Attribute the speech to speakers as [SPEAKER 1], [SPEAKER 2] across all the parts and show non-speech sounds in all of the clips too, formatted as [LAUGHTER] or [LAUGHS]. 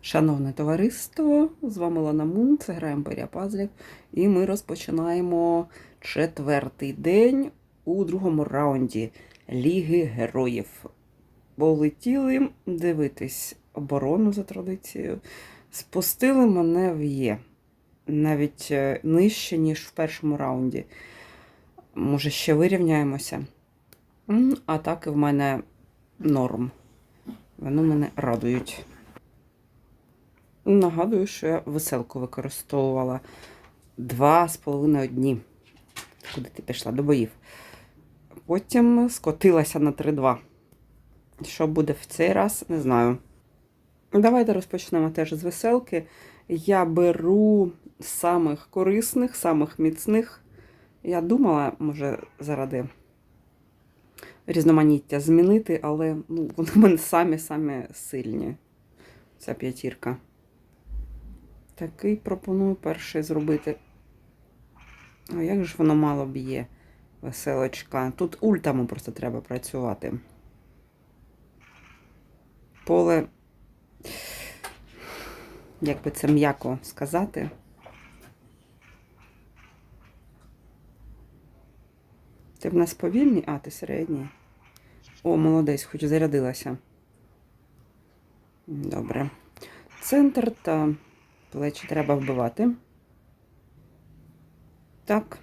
[SPEAKER 1] Шановне товариство, з вами Лана Мун, це гра Імперія Пазлів, і ми розпочинаємо четвертий день у другому раунді Ліги Героїв. Полетіли дивитись оборону за традицією. Спустили мене в Є. Навіть е, нижче, ніж в першому раунді. Може, ще вирівняємося. М, Атаки в мене норм. Вони мене радують. Нагадую, що я веселку використовувала два з половиною дні. Куди ти пішла до боїв. Потім скотилася на 3-2. Що буде в цей раз, не знаю. Давайте розпочнемо теж з веселки. Я беру самих корисних, самих міцних. Я думала, може, заради різноманіття змінити, але ну, вони в мене самі-самі сильні. Ця п'ятірка. Такий пропоную перший зробити. А як ж воно мало б'є, веселочка. Тут ультами просто треба працювати. Поле, як би це м'яко сказати. Ти в нас повільний, а ти середній. О, молодець, хоч зарядилася. Добре. Центр та плечі треба вбивати. Так.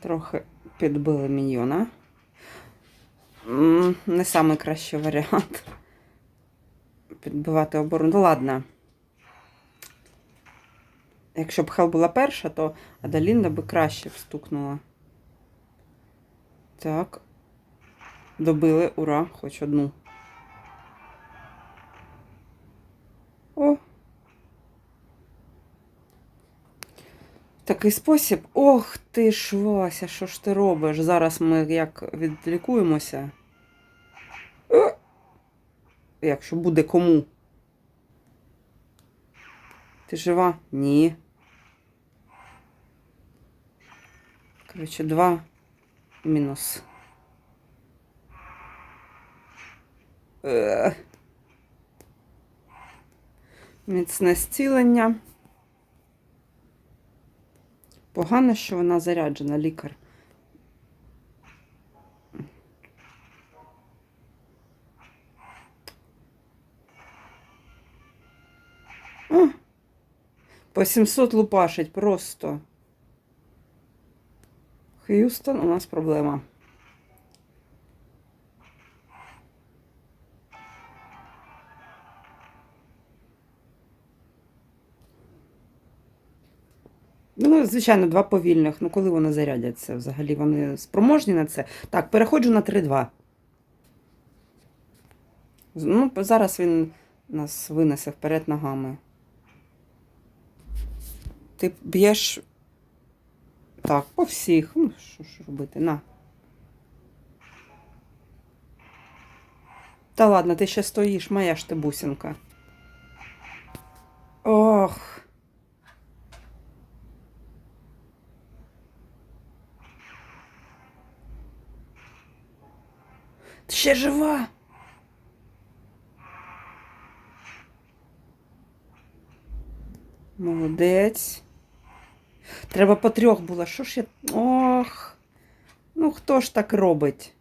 [SPEAKER 1] Трохи підбили міньйона. Не найкращий варіант. Підбивати оборону. Ну, ладно. Якщо б Хел була перша, то Адалінда би краще встукнула. Так. Добили, ура, хоч одну. О. Такий спосіб. Ох ти ж, Вася, що ж ти робиш? Зараз ми як відлікуємося. Е! Якщо буде кому. Ти жива? Ні. Коротше, два мінус. Е. Міцне зцілення. Погано, що вона заряджена, лікар. О, по 700 лупашить просто. Х'юстон, у нас проблема. Звичайно, два повільних. Ну, коли вони зарядяться взагалі, вони спроможні на це. Так, переходжу на 3-2. Ну, зараз він нас винесе вперед ногами. Ти б'єш. Так, по всіх. Ну, що ж робити? На. Та ладно, ти ще стоїш, моя ж ти бусинка. Ох. Ти ще жива. Молодець. Треба по трьох було. Що ж я. Ох. Ну хто ж так робить?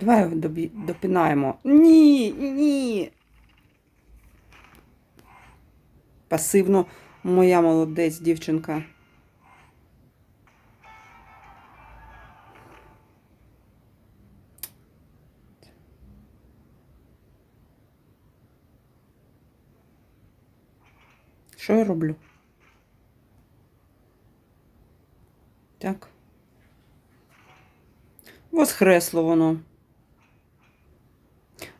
[SPEAKER 1] Давай добі... допінаємо. Ні, ні. Пасивно моя молодець дівчинка. Що я роблю? Так. Воскресло воно.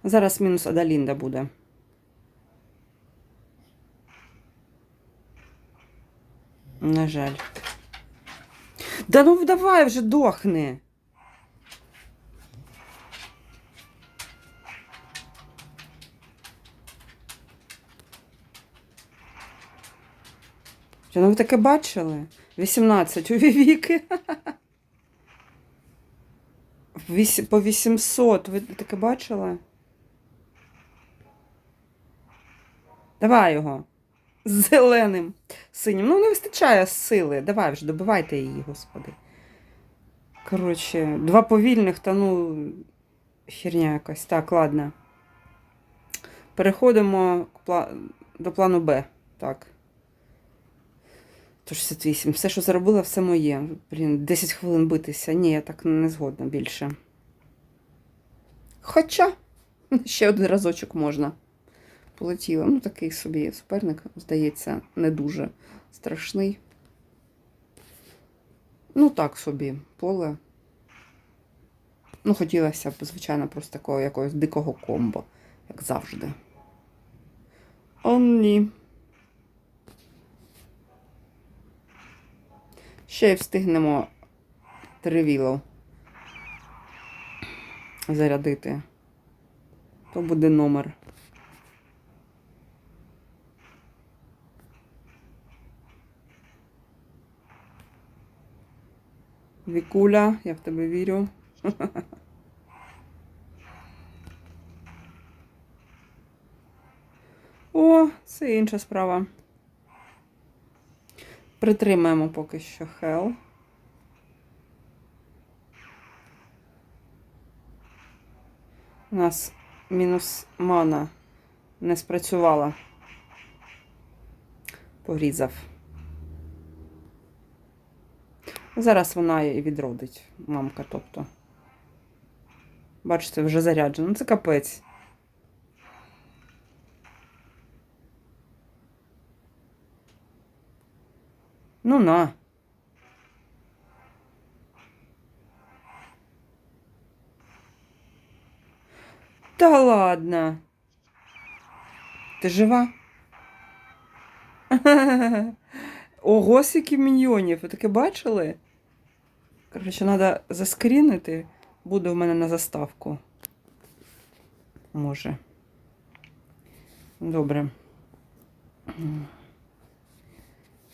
[SPEAKER 1] Зараз мінус Адалінда буде. На жаль. Да ну давай вже дохни. Чи ну ви таке бачили? 18 у віки. [LAUGHS] Вісі- По 800. Ви таке бачили? Давай його. Зеленим. Синім. Ну, не вистачає сили. Давай вже, добивайте її, господи. Коротше, два повільних, та ну. Херня якась. Так, ладно. Переходимо до плану Б. Так. 168. Все, що заробила, все моє. Блін, 10 хвилин битися. Ні, я так не згодна більше. Хоча, ще один разочок можна. Полетіла. Ну, такий собі суперник, здається, не дуже страшний. Ну, так собі, поле. Ну, хотілося б, звичайно, просто такого якогось дикого комбо, як завжди. О, ні. Ще й встигнемо тревіло зарядити. То буде номер. Вікуля, я в тебе вірю. О, це інша справа. Притримаємо поки що Hell. У нас мінус мана не спрацювала. Порізав. Зараз вона і відродить, мамка, тобто. Бачите, вже заряджено. Ну, це капець. Ну на. Та ладно. Ти жива? [LAUGHS] Ого, скільки міньйонів. Ви таке бачили? Коротше, треба заскрінити. Буде у мене на заставку. Може. Добре.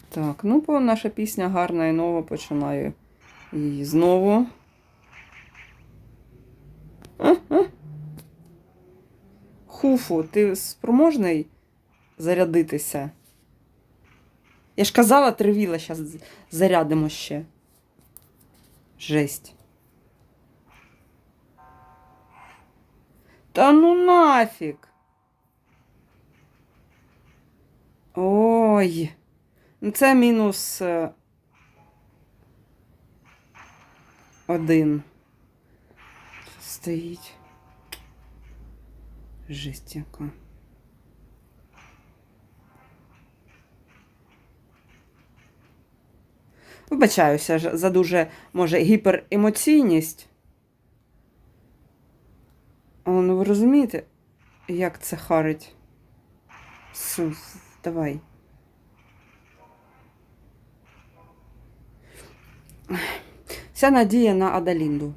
[SPEAKER 1] Так, ну, бо наша пісня гарна і нова починаю її знову. А. Хуфу, ти спроможний зарядитися? Я ж казала, тривіла, зараз зарядимо ще. Жесть. Та ну нафіг. Ой. Ну, Це мінус е, один. Стоїть. Жесть яка. Вибачаюся за дуже, може, гіперемоційність. Але ну ви розумієте, як це харить? Сус, давай. Вся надія на Адалінду.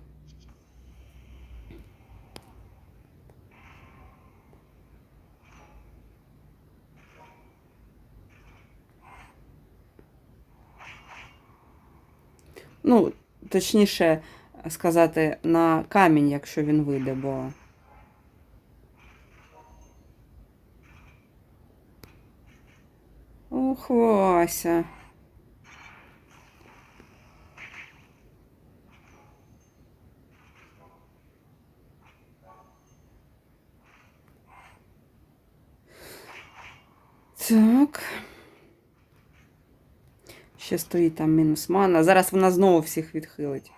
[SPEAKER 1] Ну, точніше сказати, на камінь, якщо він вийде, бо. Ох, Вася. Так. Ще стоїть там мінус мана. Зараз вона знову всіх відхилить.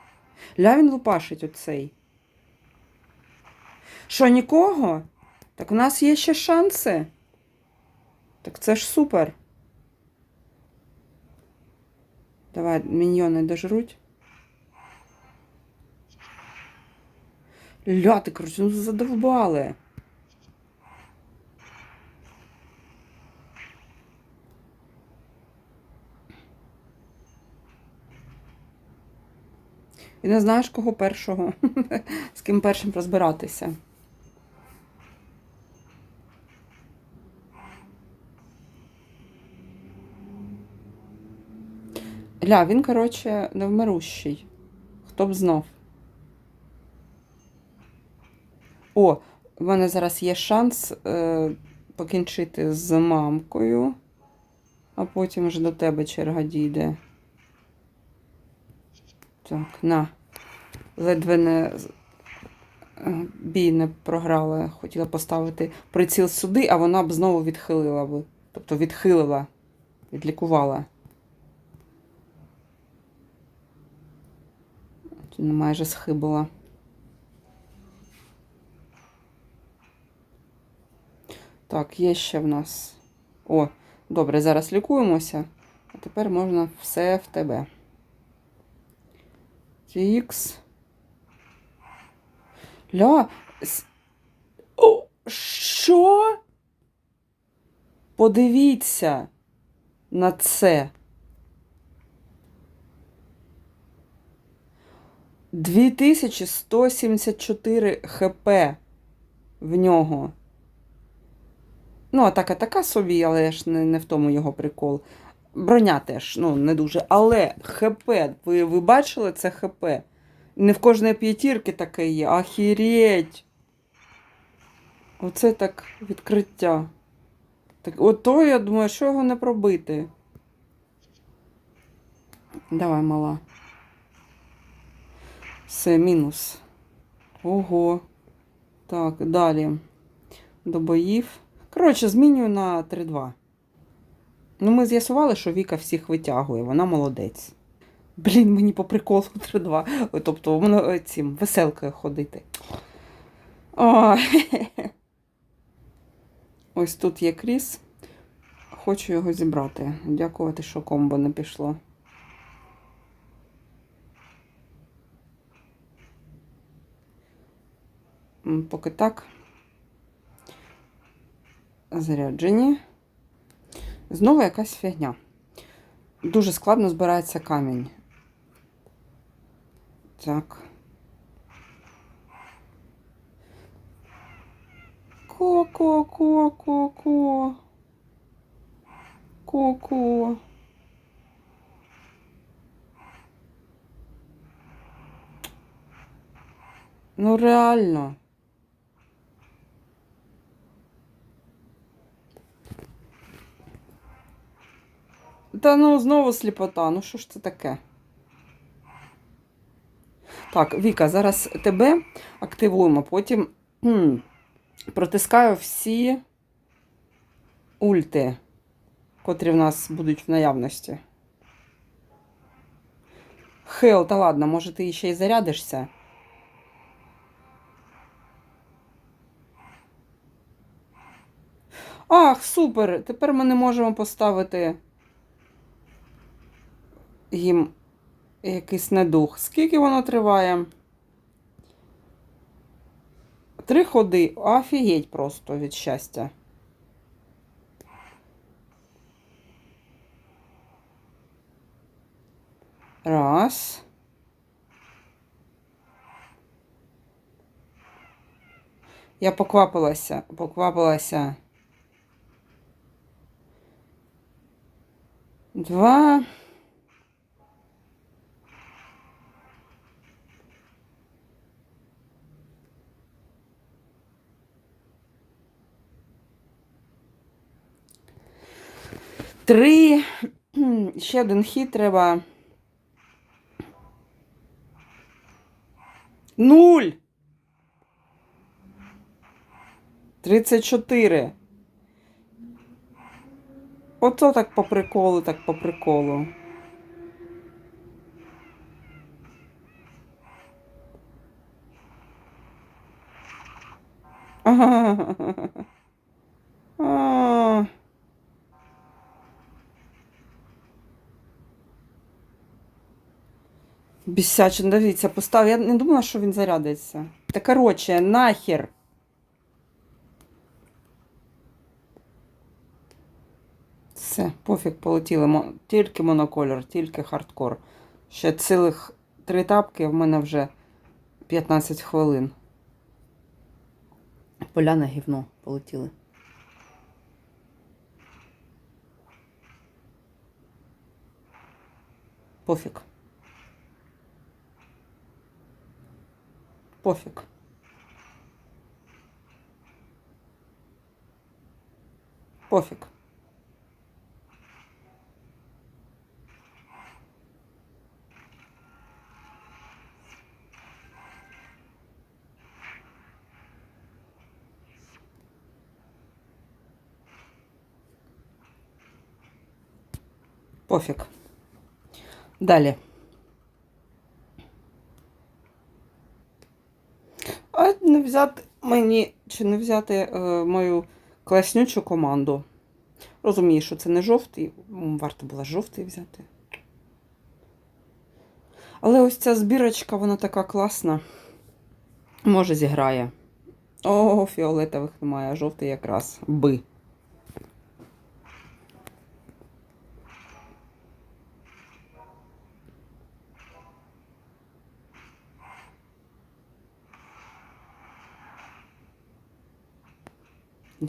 [SPEAKER 1] Ля він лупашить оцей. Що, нікого? Так у нас є ще шанси. Так це ж супер. Давай, міньйони дожруть. Ля, ти, коротше, ну задовбали. І не знаєш, кого першого, [LAUGHS] з ким першим розбиратися. Ля, він, коротше, невмирущий. Хто б знав. О, в мене зараз є шанс е, покінчити з мамкою, а потім вже до тебе черга дійде. Так, на. Ледве не е, бій не програла. Хотіла поставити приціл сюди, а вона б знову відхилила би. Тобто відхилила, відлікувала. Майже схибила. Так, є ще в нас. О, добре, зараз лікуємося. А тепер можна все в тебе. Тікс. Ля. О, що? Подивіться на це. 2174 хп в нього. Ну, атака така собі, але ж не, не в тому його прикол. Броня теж, ну, не дуже. Але ХП, ви, ви бачили це ХП? Не в кожної п'ятірки таке є. Ахіреть! Оце так відкриття. Так, ото я думаю, що його не пробити. Давай, мала. Все, мінус. Ого. Так, далі. До боїв. Коротше, змінюю на 3-2. Ну, ми з'ясували, що Віка всіх витягує, вона молодець. Блін, мені по приколу 3-2. Тобто, воно е, цим веселкою ходити. О, [LAUGHS] Ось тут є кріс. Хочу його зібрати. Дякувати, що комбо не пішло. Поки так. Заряджені. Знову якась фігня. Дуже складно збирається камінь. Так. Ко-ко-ко-ко-ко. Ко-ко. Ну реально. Та ну знову сліпота. Ну що ж це таке? Так, Віка, зараз тебе активуємо, потім кхм, протискаю всі ульти, котрі в нас будуть в наявності. Хел, та ладно, може ти ще й зарядишся? Ах, супер! Тепер ми не можемо поставити їм якийсь недух. Скільки воно триває? Три ходи. Офігеть просто від щастя. Раз. Я поквапилася, поквапилася. Два. Три. [CLEARS THROAT] Ще один хід треба. Нуль. Тридцять чотири. Ото так по приколу, так по приколу. Ага. [LAUGHS] А. Бісяче, дивіться, постав. Я не думала, що він зарядиться. Та коротше, нахер. Все, пофіг полетіли. Тільки монокольор, тільки хардкор. Ще цілих три тапки, в мене вже 15 хвилин. Поля на гівно полетіли. Пофіг. пофиг. Пофиг. Пофиг. Далее. Взяти мені чи не взяти е, мою класнючу команду. Розумію, що це не жовтий, варто було жовтий взяти. Але ось ця збірочка, вона така класна. Може, зіграє. О, фіолетових немає, а жовтий якраз би.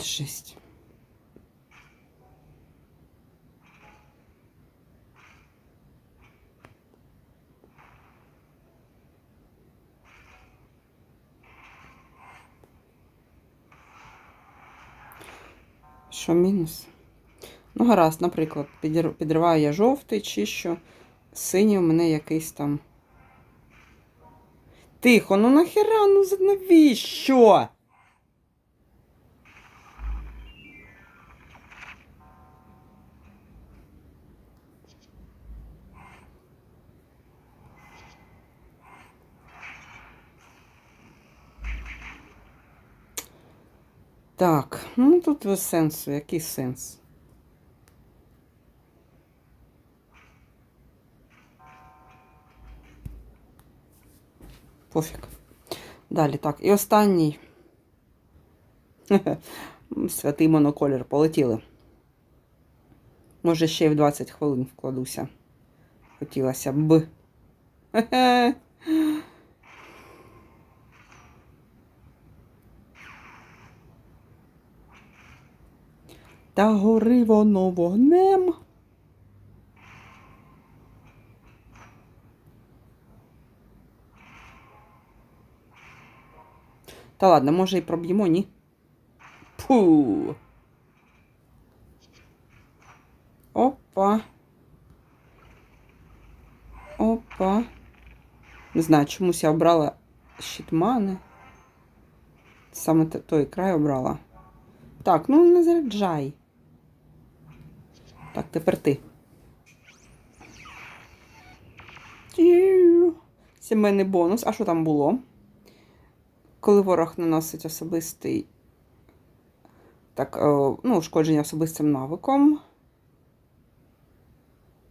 [SPEAKER 1] Жесть. Що мінус? Ну, гаразд, наприклад, підриваю я жовтий, чищу, синій у мене якийсь там. Тихо, ну нахера, ну навіщо? Так, ну тут сенсу, який сенс? Пофіг. Далі, так. І останній. [LAUGHS] Святий моноколір. Полетіли. Може, ще й в 20 хвилин вкладуся. Хотілося б. [LAUGHS] Та гори воно вогнем. Та ладно, може і проб'ємо, ні? Пу. Опа. Опа. Не знаю, чомусь я обрала щитмани. Саме той край обрала. Так, ну не заряджай. Тепер ти. Сімейний бонус. А що там було? Коли ворог наносить особистий. Так, е, ну, ушкодження особистим навиком.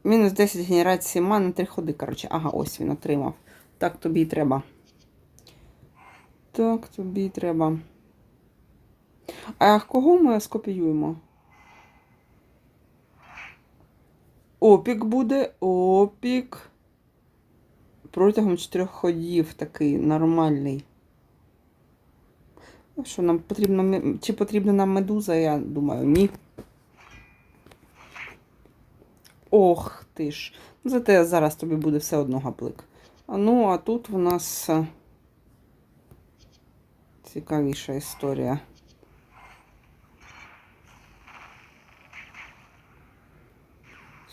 [SPEAKER 1] Мінус 10 генерації мани, 3 ходи. Коротше, ага, ось він отримав. Так тобі й треба. Так, тобі й треба. А кого ми скопіюємо? Опік буде, опік. Протягом чотирьох ходів такий нормальний. Що нам потрібно? Чи потрібна нам медуза? Я думаю, ні. Ох ти ж. Ну, Зате зараз тобі буде все одно гаплик. А ну, а тут у нас е, цікавіша історія.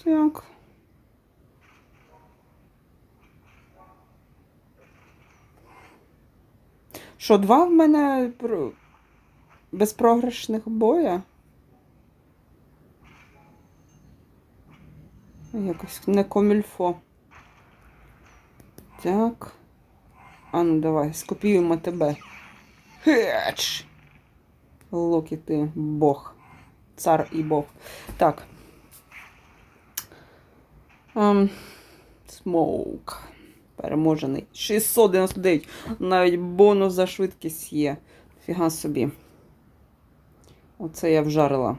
[SPEAKER 1] Так. Що, два в мене про- безпрограшних боя? Якось не комільфо. Так. А ну давай, скопіюємо тебе. Хеч! Локі ти Бог. Цар і Бог. Так. Ем, Смоук. Переможений. 699. Навіть бонус за швидкість є. Фіга собі. Оце я вжарила.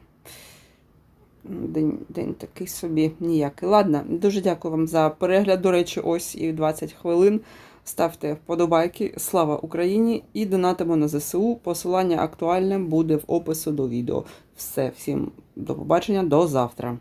[SPEAKER 1] День, день такий собі ніякий. Ладно, дуже дякую вам за перегляд. До речі, ось і 20 хвилин. Ставте вподобайки. Слава Україні! І донатимо на ЗСУ. Посилання актуальне буде в опису до відео. Все, всім до побачення, до завтра.